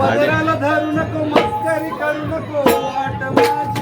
पदराला धरू नको मस्करी करू नको वाट माझी